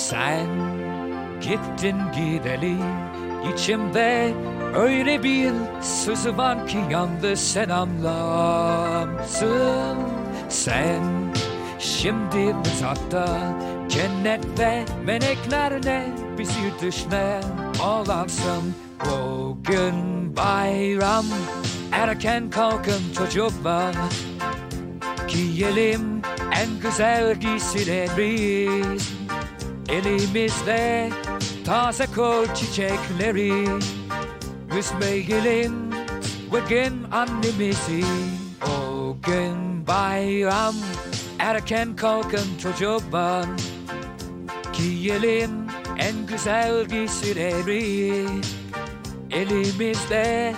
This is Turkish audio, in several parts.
Sen gittin gideli içimde öyle bir sızı var ki yalnız sen anlamsın. Sen şimdi uzakta cennette meleklerle bizi düşler ağlarsın Bugün bayram erken kalkın çocuklar. Giyelim en güzel giysileri Elimizde taze kol çiçekleri Üzmeyelim bugün annemizi. O gün bayram erken kalkın çocuklar Giyelim en güzel giysileri. Elimizde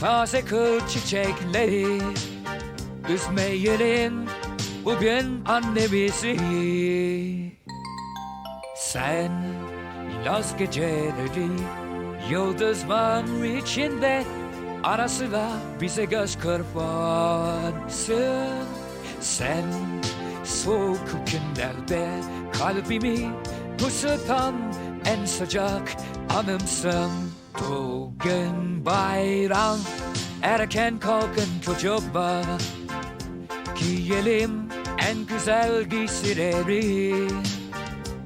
taze kıl çiçekleri. Üzmeyelim bugün annemizi Sen yaz geceleri Yıldız var içinde Ara sıra bize göz kırparsın Sen soğuk günlerde Kalbimi ısıtan en sıcak anımsın. Bugün bayram Erken kalkın çocuklar. Giyelim en güzel giysileri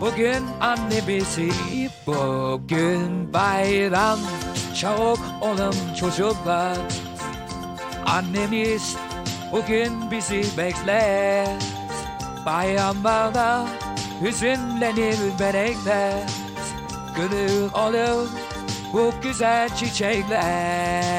bugün annemizi Bugün bayram. Çabuk olun çocuklar. Annemiz bugün bizi bekler. Bayramlarda hüzünlenir melekler Gülür olur bu güzel çiçekler